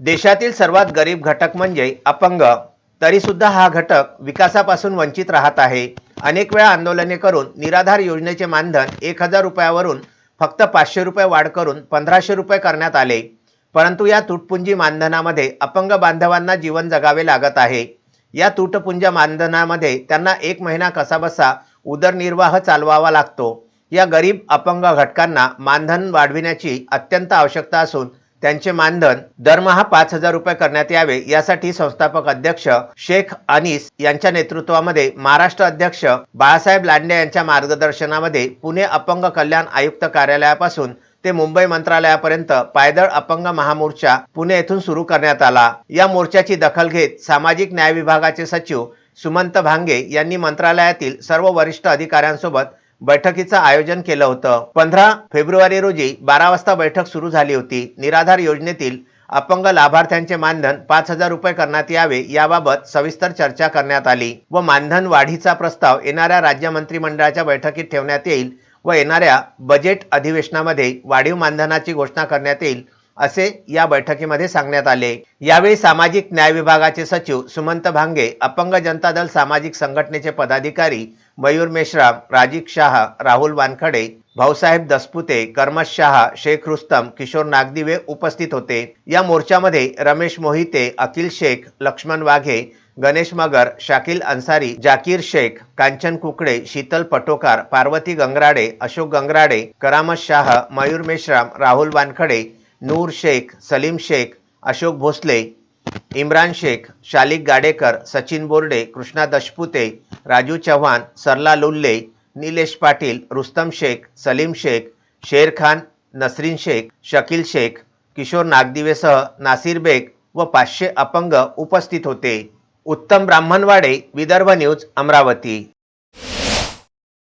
देशातील सर्वात गरीब घटक म्हणजे अपंग. तरीसुद्धा हा घटक विकासापासून वंचित राहत आहे. अनेक वेळा आंदोलने करून निराधार योजनेचे मानधन एक हजार रुपयावरून फक्त पाचशे रुपये वाढ करून पंधराशे रुपये करण्यात आले. परंतु या तुटपुंजी मानधनामध्ये अपंग बांधवांना जीवन जगावे लागत आहे. या तुटपुंज मानधनामध्ये त्यांना एक महिना कसाबसा उदरनिर्वाह चालवावा लागतो. या गरीब अपंग घटकांना मानधन वाढविण्याची अत्यंत आवश्यकता असून त्यांचे मानधन दरमहा पाच हजार रुपये करण्यात यावे यासाठी संस्थापक अध्यक्ष शेख अनिस यांच्या नेतृत्वामध्ये महाराष्ट्र अध्यक्ष बाळासाहेब लांडे यांच्या मार्गदर्शनामध्ये पुणे अपंग कल्याण आयुक्त कार्यालयापासून ते मुंबई मंत्रालयापर्यंत पायदळ अपंग महामोर्चा पुणे येथून सुरू करण्यात आला. या मोर्चाची दखल घेत सामाजिक न्याय विभागाचे सचिव सुमंत भांगे यांनी मंत्रालयातील सर्व वरिष्ठ अधिकाऱ्यांसोबत बैठकीचं आयोजन केलं होतं. पंधरा फेब्रुवारी रोजी बारा वाजता बैठक सुरू झाली होती. निराधार योजनेतील अपंग लाभार्थ्यांचे मानधन पाच हजार रुपये करण्यात यावे याबाबत सविस्तर चर्चा करण्यात आली व मानधन वाढीचा प्रस्ताव येणाऱ्या राज्य मंत्रिमंडळाच्या बैठकीत ठेवण्यात येईल व येणाऱ्या बजेट अधिवेशनामध्ये वाढीव मानधनाची घोषणा करण्यात येईल असे या बैठकीमध्ये सांगण्यात आले. यावेळी सामाजिक न्याय विभागाचे सचिव सुमंत भांगे अपंग जनता दल सामाजिक संघटनेचे पदाधिकारी मयूर मेश्राम राजीक शाह राहुल वानखडे भाऊसाहेब दसपुते कर्मश शाह शेख रुस्तम किशोर नागदिवे उपस्थित होते. या मोर्चामध्ये रमेश मोहिते अखिल शेख लक्ष्मण वाघे गणेश मगर शाकिल अन्सारी जाकीर शेख कांचन कुकडे शीतल पटोकार पार्वती गंगराडे अशोक गंगराडे करामत शाह मयूर मेश्राम राहुल वानखडे नूर शेख सलीम शेख अशोक भोसले इम्रान शेख शालिक गाडेकर सचिन बोर्डे कृष्णा दशपुते राजू चव्हाण सरला लुल्ले निलेश पाटील रुस्तम शेख सलीम शेख शेर खान नसरीन शेख शकील शेख किशोर नागदिवेसह नासिर बेग व पाचशे अपंग उपस्थित होते. उत्तम ब्राह्मणवाडे विदर्भ न्यूज अमरावती.